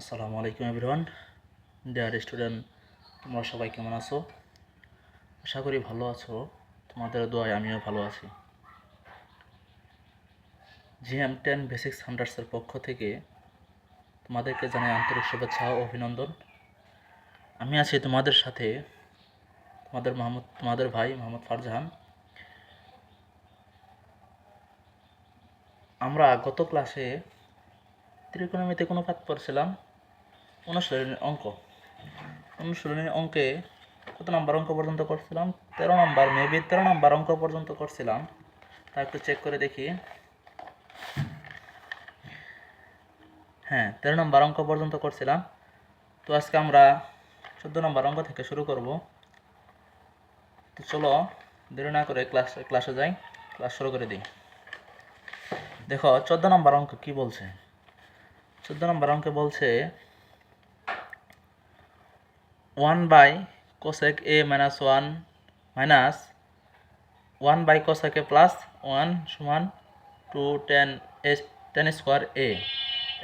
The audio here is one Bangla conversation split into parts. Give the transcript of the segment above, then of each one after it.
আসসালামু আলাইকুম এভরিওয়ান। ডিয়ার স্টুডেন্ট তোমরা সবাই কেমন আছো? আশা করি ভালো আছো। তোমাদের দোয়ায় আমিও ভালো আছি। জিএম টেন বেসিক্স হান্ড্রেডসের পক্ষ থেকে তোমাদেরকে জানাই আন্তরিক শুভেচ্ছা ও অভিনন্দন। আমি আছি তোমাদের সাথে তোমাদের মোহাম্মদ তোমাদের ভাই মোহাম্মদ ফারজাহান। আমরা গত ক্লাসে ত্রিকোণমিতি কোনো পাত পড়ছিলাম। অনুশীলনের অঙ্ক। অনুশীলনের অঙ্কে কত নাম্বার অঙ্ক পর্যন্ত করছিলাম? তেরো নাম্বার, মেবি তেরো নাম্বার অঙ্ক পর্যন্ত করছিলাম। তা একটু চেক করে দেখি। হ্যাঁ তেরো নম্বর অঙ্ক পর্যন্ত করছিলাম। তো আজকে আমরা চোদ্দ নম্বর অঙ্ক থেকে শুরু করব। তো চলো, দেরি না করে ক্লাস ক্লাসে যাই। ক্লাস শুরু করে দিই। দেখো, চোদ্দ নম্বর অঙ্ক কি বলছে? চোদ্দ নম্বর অঙ্কে বলছে one by cosec A minus one minus one by cosec A plus one সমান two tan A tan square A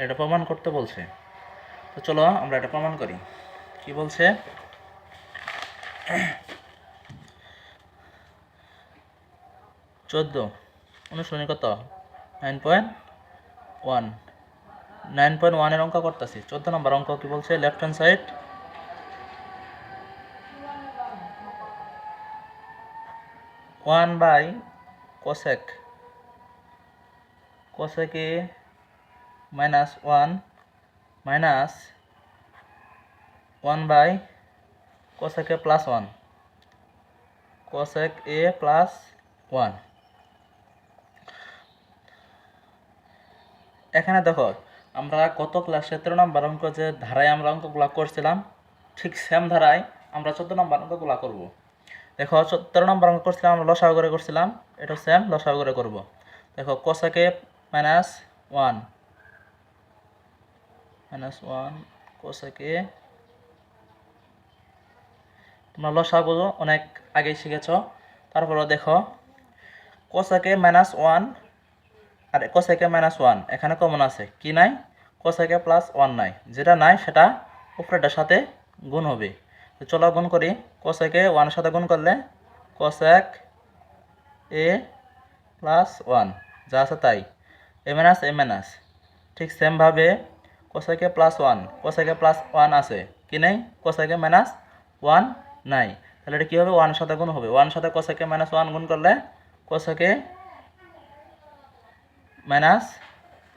এটা প্রমাণ করতে বলছে। তো চলো আমরা এটা প্রমাণ করি। কি বলছে? চোদ্দ। অনুশীলনী কত? Nine point one nine point ওয়ানের অঙ্ক করতেছি। চোদ্দ নম্বর অঙ্ক কি বলছে? Left hand side one by cosec. Cosec minus one minus one by cosec plus one. Cosec A plus one. এখানে দেখো, আমরা গত ক্লাসে তেরো নম্বর অঙ্ক যে ধারায় আমরা অঙ্কগুলো করছিলাম, ঠিক সেম ধারায় আমরা চোদ্দ নম্বর অঙ্কগুলো করব। দেখো তেরো নম্বর অঙ্ক করছিলাম, আমরা লসাগু করে করছিলাম। এটা সেম লসাগু করে করব। দেখো cosec A minus one minus one cosec A তোমরা লসাগু অনেক আগেই শিখেছ। তারপরে দেখো কোসাকে মাইনাস ওয়ান আর কোসাইকে মাইনাস ওয়ান এখানে কমন আছে। কি নাই? কোসাইকে প্লাস ওয়ান নাই। যেটা নাই, সেটা উপরেটার সাথে গুণ হবে। চলো গুণ করি। কোসাইকে ওয়ানের সাথে গুণ করলে কোসাক এ প্লাস ওয়ান, যা আছে তাই। এ মাইনাস এ মাইনাস ঠিক সেমভাবে cosec A plus one cosec A plus one আছে। কি নেই? কোসাইকে মাইনাস ওয়ান নাই। তাহলে এটা কী হবে? ওয়ানের সাথে গুণ হবে। ওয়ানের সাথে কোসাইকে মাইনাস ওয়ান গুণ করলে cosec A minus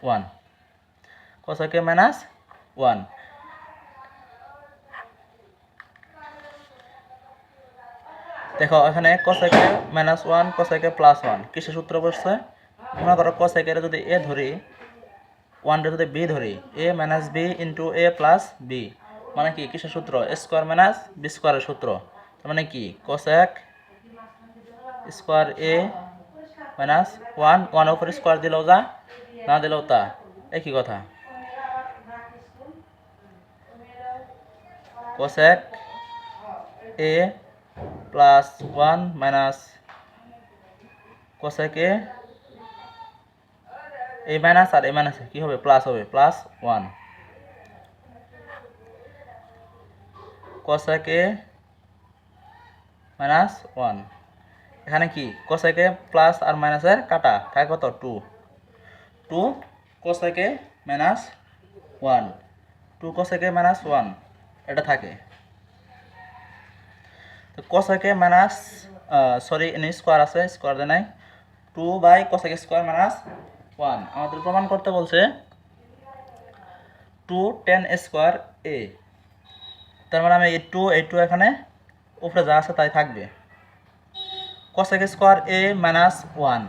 one. Cosec A minus one. দেখো, এখানে cosec A minus one cosec A plus one কিসের সূত্র বসছে? মনে করো কোসাকের যদি এ ধরি ওয়ানটা যদি বি ধরি A minus B into A plus B মানে কি? কিসের সূত্র? এ স্কোয়ার মাইনাস বি স্কোয়ারের সূত্র। তার মানে কি? Cosec square A minus one ওয়ানের উপরে স্কোয়ার দিলেও যা, না দিলেও তা। একই কথা। Cosec A plus one minus cosec এই মাইনাস আর এই মাইনাস কি হবে? প্লাস হবে plus one cosec minus one এখানে কি? কোসাইকে প্লাস আর মাইনাসের কাটা, থাকে কত? Two two cosec A minus one two cosec A minus one এটা থাকে। তো কোসাইকে মাইনাস সরি এনে স্কোয়ার আছে স্কোয়ার দেয় নাই। Two by cosec A square minus one আমাদের প্রমাণ করতে বলছে টু টেন স্কোয়ার এ তার মানে আমি এই টু এই টু এখানে উপরে যা আছে তাই থাকবে। cosec square A minus one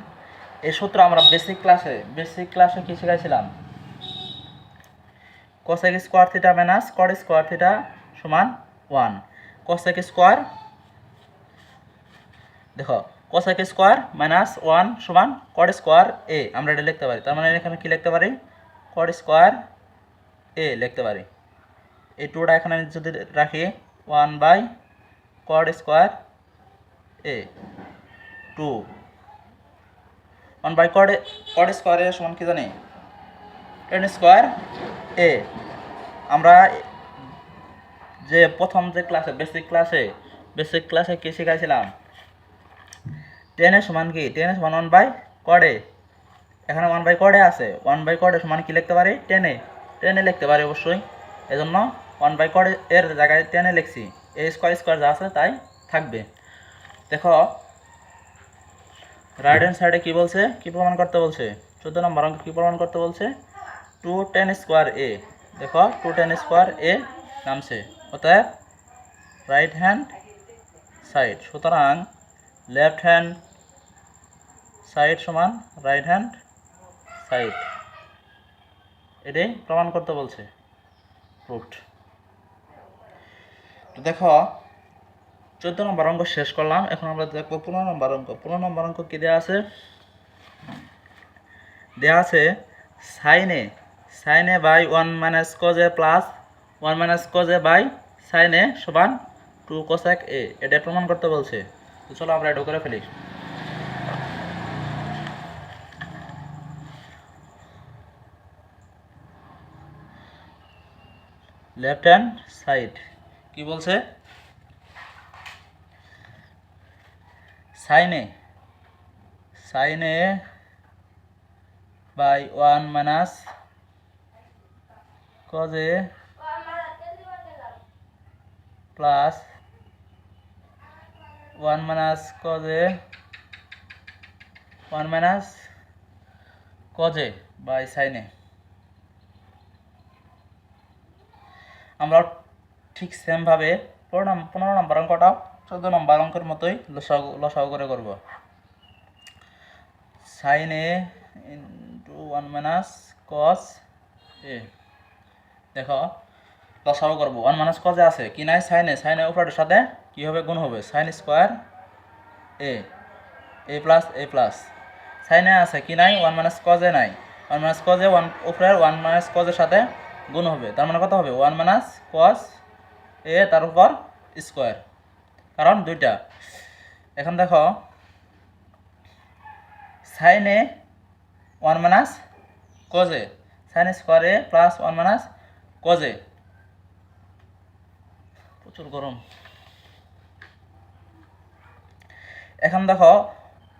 এই সূত্র আমরা বেসিক ক্লাসে বেসিক ক্লাসে কি শিখাইছিলাম? cosec square theta minus cot square theta সমান ওয়ান cosec স্কোয়ার দেখো cosec স্কোয়ার মাইনাস ওয়ান সমান cot স্কোয়ার এ আমরা এটা লিখতে পারি। তার মানে এখানে কী লিখতে পারি? cot স্কোয়ার এ লিখতে পারি। এই টুটা এখানে যদি রাখি one by cot square A two one by cot cot square A সমান কি জানি? টেন স্কোয়ার এ আমরা যে প্রথম যে ক্লাসে বেসিক ক্লাসে বেসিক ক্লাসে কী শিখাইছিলাম? টেনের সমান কি? টেনের সমান ওয়ান বাই কডে এখানে ওয়ান বাই কডে আছে। ওয়ান বাই কডে সমান কি লিখতে পারি? টেনে টেনে লিখতে পারি অবশ্যই। এজন্য ওয়ান বাই কডে এর জায়গায় টেনে লিখছি। এ স্কোয়ার স্কোয়ার যা আছে তাই থাকবে। দেখো রাইট হ্যান্ড সাইডে কি বলছে? কি প্রমাণ করতে বলছে? চোদ্দ নম্বর অঙ্ক কি প্রমাণ করতে বলছে? টু টেন স্কোয়ার এ দেখো টু টেন স্কোয়ার এ নামছে। অতএব রাইট হ্যান্ড সাইড সুতরাং লেফট হ্যান্ড সাইড সমান রাইট হ্যান্ড সাইড এটাই প্রমাণ করতে বলছে। প্রুফড তো দেখো, চোদ্দ নম্বর অঙ্ক শেষ করলাম। এখন আমরা দেখব পনেরো নম্বর অঙ্ক। পনেরো নম্বর অঙ্ক কি দেওয়া আছে? দেওয়া আছে sin A sin A by one minus cos A plus one minus cos A by sin A সমান টু কোসেক এ এটা প্রমাণ করতে বলছে। তো চলো আমরা এটা করে ফেলি। Left hand side. কি বলছে? Sin A sin A by one minus cos A plus one minus cos A one minus cos A by sin A আমরা ঠিক সেমভাবে পনেরো পনেরো নম্বর অঙ্কটাও চোদ্দ নম্বর অঙ্কের মতোই লসাগু করে করব। Sin A into one minus cos A দেখো, লসাগু করব। ওয়ান মাইনাস কজে আছে। কি নাই? সাইনে সাইনে উপরের সাথে কী হবে? গুণ হবে। Sin square A A plus A plus sin A আছে। কি নাই? ওয়ান মাইনাস কজে নাই। One minus cos A one উপরের ওয়ান মাইনাস কজের সাথে গুণ হবে। তার মানে কত হবে? ওয়ান মাইনাস কস এ তার উপর স্কোয়ার কারণ দুইটা। এখন দেখো sin A one minus cos A sin square A plus one minus cos A প্রচুর গরম। এখন দেখো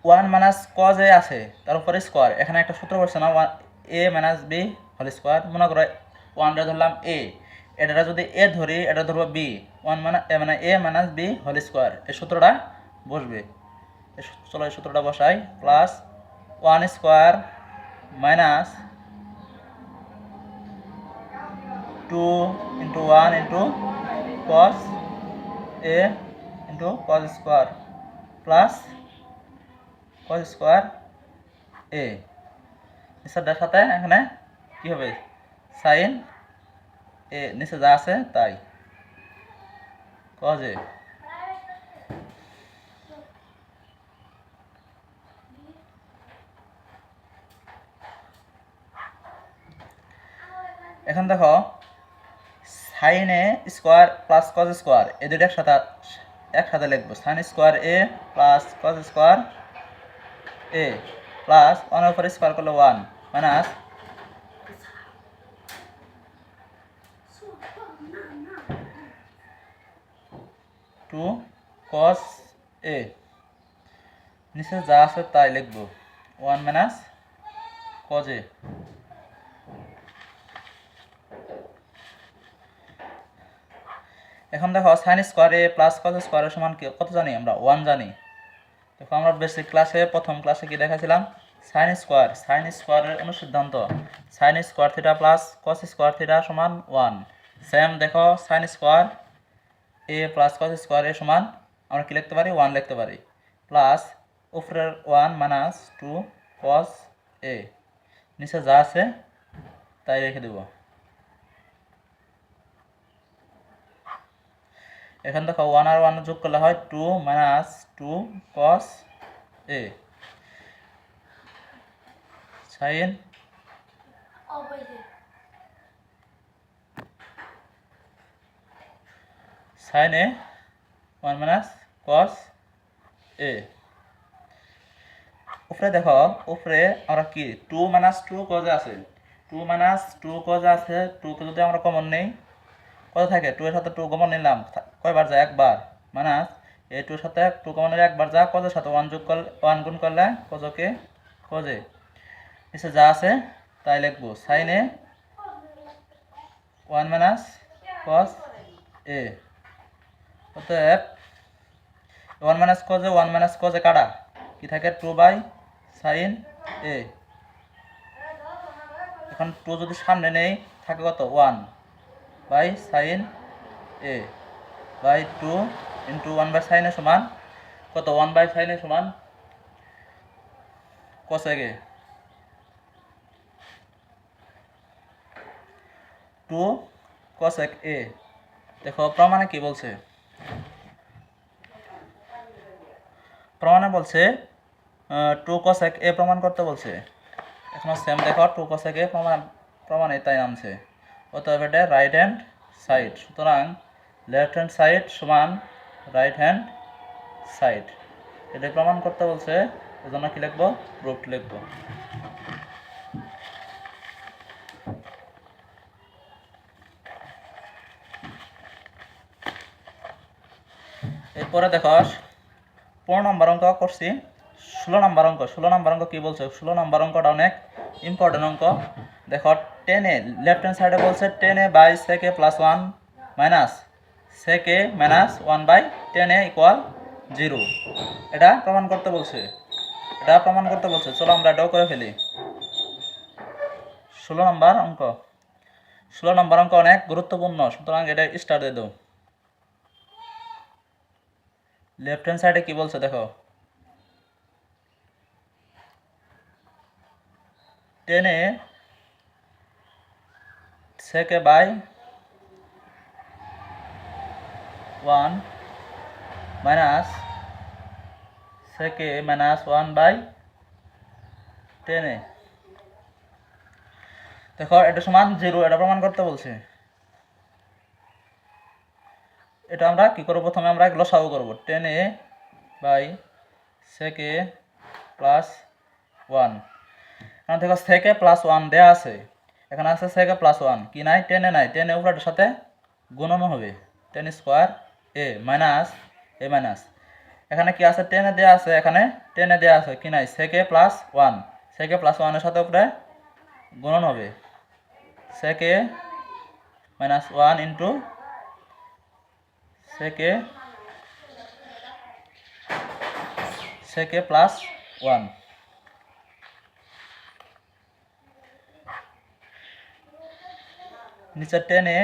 ওয়ান মাইনাস কজ এ আছে, তার উপরে স্কোয়ার এখানে একটা সূত্র পড়ছে না one A minus B whole square মনে করো ওয়ানটা ধরলাম এ। এটা যদি এ ধরি, এটা ধরবো বি। ওয়ান মানে মানে A minus B whole square. এই সূত্রটা বসবে। চলো এই সূত্রটা বসাই। Plus one square minus two into one into cos A into cos square plus cos square A. নিচেরটার সাথে এখানে কি হবে? সাইন, এ নিচে যা আছে তাই। কজে এখন দেখো, sin A square plus cos square এই দুটো একসাথে একসাথে লিখব। Sin square A plus cos square A, plus ওয়ানের উপর স্কোয়ার করলে one, minus two cos A নিচে যা আছে তাই লিখব। ওয়ান মাইনাস কজ এ এখন দেখো সাইন স্কোয়ার প্লাস কস স্কোয়ারের সমান কত জানি আমরা? ওয়ান জানি। দেখো আমরা বেসিক ক্লাসে প্রথম ক্লাসে কি দেখাছিলাম সাইন স্কোয়ার সাইন স্কোয়ারের অনুসিদ্ধান্ত। Sin square theta plus cos square theta সমান ওয়ান সেম দেখো sin square A plus cos square A সমান আমরা কি লিখতে পারি? ওয়ান লিখতে পারি। প্লাস উপরের one minus two cos A নিচে যা আছে, তাই রেখে দেব। এখান দেখো ওয়ান আর ওয়ান যোগ করলে হয় two minus two cos A sin. Sin A, one minus cos A. উপরে দেখো, উপরে আমরা কি? টু মাইনাস টু কজ আছে। টু মাইনাস টু কজ আছে টুকে যদি আমরা কমন নেই, কত থাকে? টু এর সাথে টু কমন নিলাম। কয়বার যায়? একবার। মাইনাস এই টুর সাথে টু কমন একবার যা কজের সাথে ওয়ান যোগ করলে ওয়ান গুণ করলে কজকে কজে নিচে যা আছে, তাই লিখব। সাইনে ওয়ান মাইনাস কস এ। অতএব one minus cos A one minus cos A কাটা কি থাকে? টু বাই সাইন এ এখন টু যদি সামনে নেই, থাকে কত? One by sin A by two into one by sin A সমান কত? ওয়ান বাই সাইনে সমান কসেকে টু কসেক এ দেখো, প্রমাণে কি বলছে? প্রমাণে বলছে টু কসেক এ প্রমাণ করতে বলছে। এখন সেম দেখো টু কসেক এ প্রমাণ, প্রমাণে তাই নামছে। অতএব এটা রাইট হ্যান্ড সাইড সুতরাং লেফট হ্যান্ড সাইড সমান রাইট হ্যান্ড সাইড এটা প্রমাণ করতে বলছে, এজন্য কি লিখব? প্রুফ লিখব। এরপরে দেখো পনেরো নম্বর অঙ্ক করছি। ষোলো নম্বর অঙ্ক, ষোলো নম্বর অঙ্ক কী বলছে? ষোলো নম্বর অঙ্কটা অনেক ইম্পর্টেন্ট অঙ্ক। দেখো টেনে লেফট হ্যান্ড সাইডে বলছে tan A by sec A plus one minus sec A minus one by tan A equal zero এটা প্রমাণ করতে বলছে। এটা প্রমাণ করতে বলছে। চলো আমরা এটাও করে ফেলি। ষোলো নম্বর অঙ্ক। ষোলো নম্বর অঙ্ক অনেক গুরুত্বপূর্ণ, সুতরাং এটা স্টার্ট দিয়ে দাও। লেফট হ্যান্ড সাইডে কি বলছে দেখো? Tan A sec A by one minus sec A minus one by tan A. দেখো, এটা সমান জিরো, এটা প্রমাণ করতে বলছে। এটা আমরা কি করব? প্রথমে আমরা এগুলো সাউ করব। Tan A by sec A plus one এখানে দেখো সেকে প্লাস ওয়ান দেওয়া আছে। এখানে আছে সেকে প্লাস ওয়ান কি নাই? টেনে নাই। টেনে উপরের সাথে গুণন হবে। Tan square A minus A minus এখানে কি আছে? টেনে দেওয়া আছে। এখানে টেনে দেওয়া আছে। কি নাই? সেকে প্লাস ওয়ান সেকে প্লাস ওয়ানের সাথে উপরে গুণন হবে। সেকে মাইনাস ওয়ান ইন্টু সেকে সেকে প্লাস ওয়ান নিচে টেনে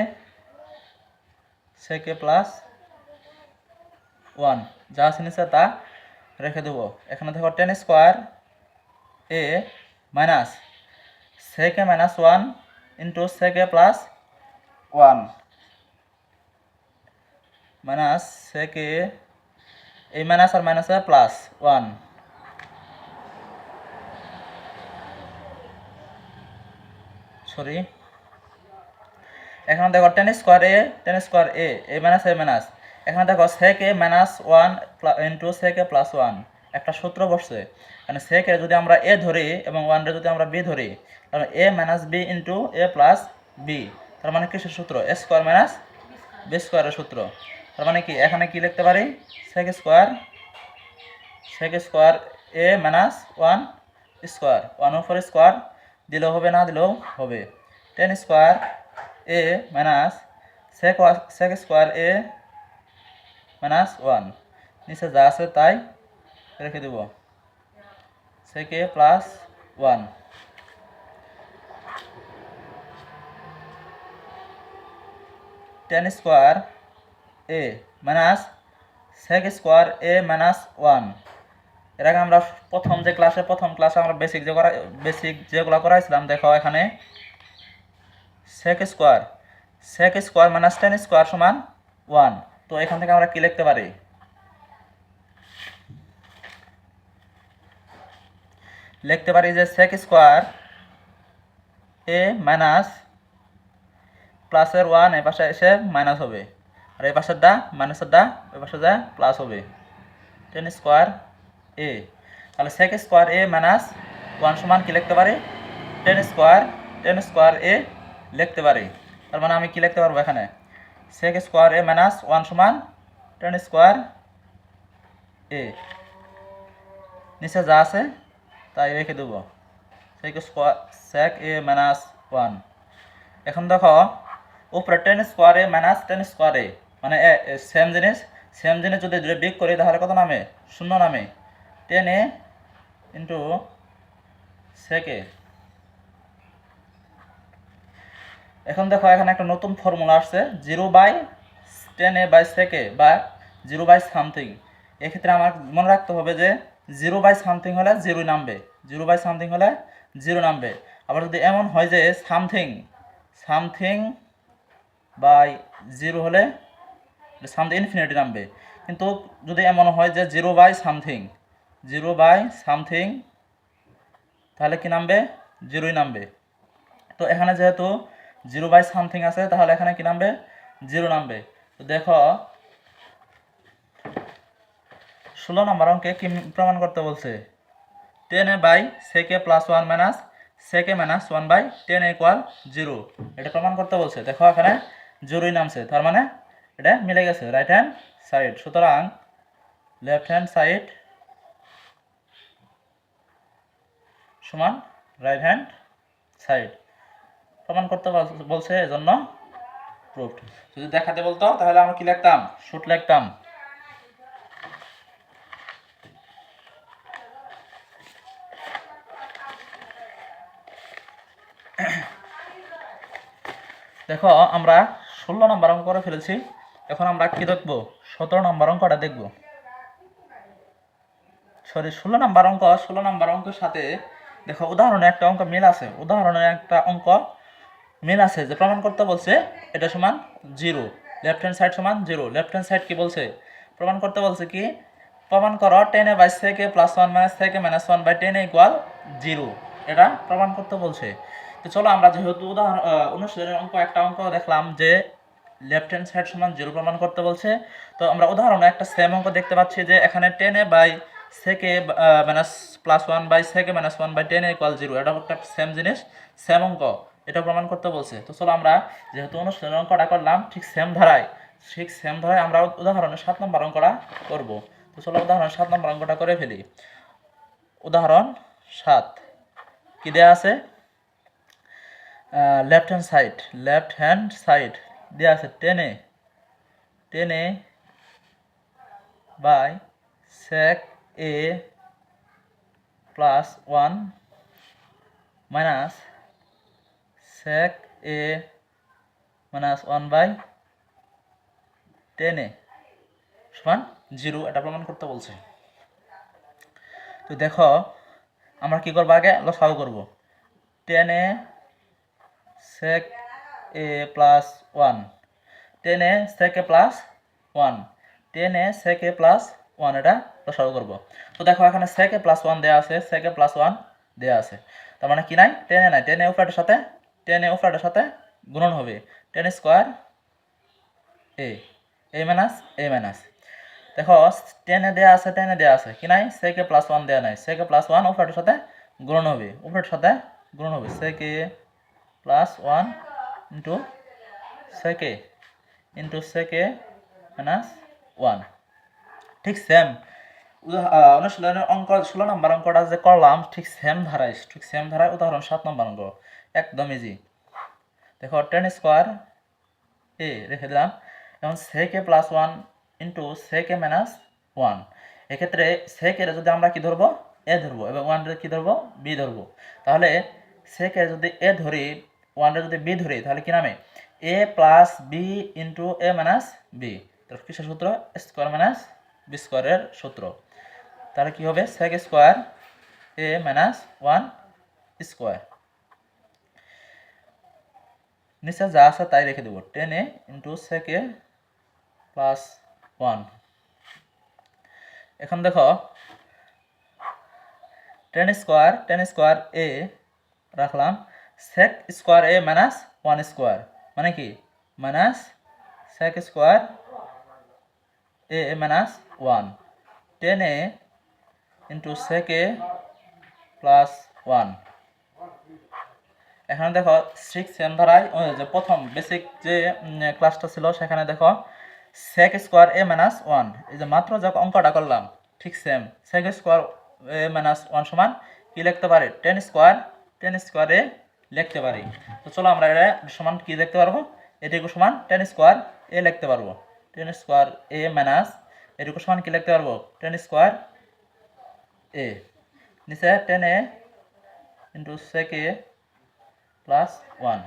সেকে প্লাস ওয়ান যা আছে নিচে তা রেখে দেবো। এখানে দেখো tan square A minus sec A minus one into sec A plus one minus sec A এই মাইনাস আর মাইনাসে প্লাস ওয়ান সরি এখানে দেখো tan square A tan square A A minus A minus. এখানে দেখো sec A minus one into sec A plus one একটা সূত্র বসছে। মানে সেকে যদি আমরা এ ধরি এবং ওয়ানরে যদি আমরা বি ধরি, তাহলে A minus B into A plus B তার মানে কিসের সূত্র? এ স্কোয়ার মাইনাস বি স্কোয়ারের সূত্র। তার মানে কি? এখানে কি লিখতে পারি? Sec square sec square A minus one square one উপর স্কোয়ার দিলেও হবে না, দিলেও হবে। Tan square A minus sec sec square A minus one নিচে যা আছে তাই রেখে দেব। Sec A plus one tan square A minus sec square A minus ওয়ানের আগে আমরা প্রথম যে ক্লাসে প্রথম ক্লাসে আমরা বেসিক যে করা বেসিক যেগুলো করাইছিলাম, দেখো এখানে sec square sec square minus tan square সমান ওয়ান তো এখান থেকে আমরা কি লিখতে পারি? লিখতে পারি যে সেক স্কোয়ার এ মাইনাস প্লাসের ওয়ান এ পাশে এসে মাইনাস হবে। আর এই পাশের দা মাইনাসের দা ওই পাশে যা প্লাস হবে। টেন স্কোয়ার এ তাহলে sec square A minus one সমান কি লিখতে পারি? Tan square tan square A লিখতে পারি। তার মানে আমি কি লিখতে পারব এখানে? Sec square A minus one সমান টেন স্কোয়ার এ নিচে যা আছে, তাই রেখে দেব। Sec square sec A minus one এখন দেখো, উপরে tan square A minus tan square মানে সেম জিনিস সেম জিনিস যদি দুটো বিগ করি, তাহলে কত নামে? শূন্য নামে। টেন এ ইন্টু সেকে এখন দেখো, এখানে একটা নতুন ফর্মুলা আসছে zero by tan A by sec A বা জিরো বাই সামথিং এক্ষেত্রে আমার মনে রাখতে হবে যে জিরো বাই সামথিং হলে জিরোই নামবে। জিরো বাই সামথিং হলে জিরো নামবে। আবার যদি এমন হয় যে সামথিং সামথিং বাই জিরো হলে সামথিং ইনফিনিটি নামবে কিন্তু যদি এমন হয় যে zero by something zero by something তাহলে কি নামবে? জিরোই নামবে। তো এখানে যেহেতু জিরো বাই সামথিং আছে, তাহলে এখানে কি নামবে? জিরো নামবে। তো দেখো, ষোলো নম্বর অঙ্কে কি প্রমাণ করতে বলছে? Tan A by sec A plus one minus sec A minus one by tan equal zero এটা প্রমাণ করতে বলছে। দেখো এখানে জিরোই নামছে। তার মানে এটা মিলে গেছে রাইট হ্যান্ড সাইড সুতরাং লেফট হ্যান্ড সাইড সমান রাইট হ্যান্ড সাইড প্রমাণ করতে বল- বলছে এজন্য প্রুফড যদি দেখাতে বলতো, তাহলে আমরা কি লিখতাম? শুট লিখতাম। দেখো, আমরা ষোলো নম্বর অঙ্ক করে ফেলেছি। এখন আমরা কি দেখব? সতেরো নম্বর অঙ্কটা দেখব। সরি, ষোলো নম্বর অঙ্ক, ষোলো নম্বর অঙ্কের সাথে দেখো উদাহরণে একটা অঙ্ক মিল আছে। উদাহরণে একটা অঙ্ক মিল আছে যে প্রমাণ করতে বলছে এটা সমান জিরো লেফট হ্যান্ড সাইড সমান জিরো। লেফট হ্যান্ড সাইড কি বলছে? প্রমাণ করতে বলছে কি, প্রমাণ করো টেন এ বাই থেকে প্লাস ওয়ান মাইনাস থেকে minus one by tan equal zero. এটা প্রমাণ করতে বলছে। তো চলো আমরা যেহেতু উদাহরণ অনুশীলনের অঙ্ক, একটা অঙ্ক দেখলাম যে লেফট হ্যান্ড সাইড সমান জিরো প্রমাণ করতে বলছে। তো আমরা উদাহরণে একটা সেম অঙ্ক দেখতে পাচ্ছি যে এখানে tan by sec A minus plus one by sec A minus one by tan equal zero এটা একটা সেম জিনিস সেম অঙ্ক। এটা প্রমাণ করতে বলছে। তো চলো আমরা যেহেতু অনুশীলনের অঙ্কটা করলাম, ঠিক সেম ধারায়, ঠিক সেম ধারায় আমরা উদাহরণে সাত নম্বর অঙ্কটা করব। তো চলো উদাহরণ সাত নম্বর অঙ্কটা করে ফেলি। উদাহরণ সাত। কি দেয়া আছে? Left hand side left hand side দেওয়া আছে tan A tan A by sec a plus one minus sec a one by tan A সমান জিরো, এটা প্রমাণ করতে বলছে। তো দেখো, আমরা কি করব আগে? লসাগু করব। Tan A a plus one tan A a plus one tan A a plus one এটা লসাগু করব। তো দেখো, এখানে a প্লাস ওয়ান দেওয়া আছে a প্লাস ওয়ান দেওয়া আছে। তার মানে কি নাই? টেন এ নাই। টেন এ উপরাটের সাথে টেন এ উপরাটের সাথে গুণন হবে। Tan square A A minus A minus দেখো টেনে দেওয়া আছে টেনে দেওয়া আছে। কি নাই? সেকে প্লাস ওয়ান দেওয়া নাই। সেকে প্লাস ওয়ান উপরের সাথে গুণন হবে। উপরের সাথে গুণন হবে। Sec A plus one into sec A into sec A minus one ঠিক সেম অনুশীলনের অঙ্ক, ষোলো নম্বর অঙ্কটা যে করলাম, ঠিক সেম ধারায়, ঠিক সেম ধারায় উদাহরণ সাত নম্বর অঙ্ক। একদম ইজি দেখো টেন স্কোয়ার এ রেখে দিলাম, এবং sec A plus one into sec A minus one এক্ষেত্রে সেকের যদি আমরা কি ধরবো? এ ধরবো, এবং ওয়ানের কি ধরবো? বি ধরবো। তাহলে সেকে যদি এ ধরি ওয়ানের যদি বি ধরি, তাহলে কি নামে? A plus B into A minus B তাহলে কিসের সূত্র? স্কোয়ার মাইনাস বি স্কোয়ারের সূত্র। তাহলে কি হবে? Sec square A minus one square নিচে যা আছে তাই রেখে দেবো। Tan A into sec A plus one এখন দেখো tan square tan square A রাখলাম। Sec square A minus one square মানে কি? Minus sec square A A minus one tan A into sec A plus one এখানে দেখো সিক্স সেম ধারায় যে প্রথম বেসিক যে ক্লাসটা ছিল, সেখানে দেখো sec square A minus one এই যে মাত্র যখন অঙ্কটা করলাম, ঠিক same sec square A minus one সমান কি লিখতে পারি? Tan square tan square A লিখতে পারি। তো চলো আমরা এটা সমান কি দেখতে পারব? এটুকু সমান টেন স্কোয়ার এ লিখতে পারব। টেন স্কোয়ার এ মাইনাস এটুকু সমান কি লিখতে পারব? টেন স্কোয়ার এ নিচে tan A into sec A plus one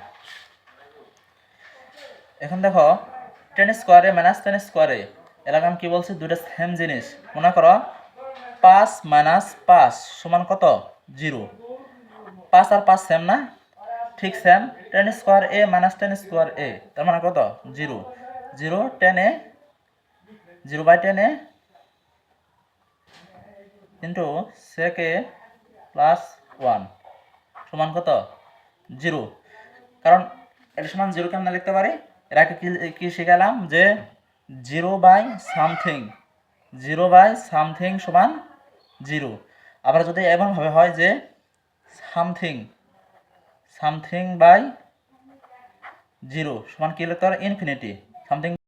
এখন দেখো টেন স্কোয়ারে মাইনাস টেন স্কোয়ারে এলাকা আমি কি বলছি? দুটো সেম জিনিস। মনে করো, পাঁচ মাইনাস পাঁচ সমান কত? জিরো। পাঁচ আর পাঁচ সেম না? ঠিক same tan square A minus tan square A তার মানে কত? Zero zero tan A zero by tan A into sec A plus one সমান কত? জিরো কারণ এটা সমান জিরো কেমন লিখতে পারি? এর আগে কি শিখালাম যে zero by something zero by something সমান জিরো আবার যদি এমনভাবে হয় যে সামথিং সামথিং বাই জিরো সমান কি লিখতে পারে ইনফিনিটি সামথিং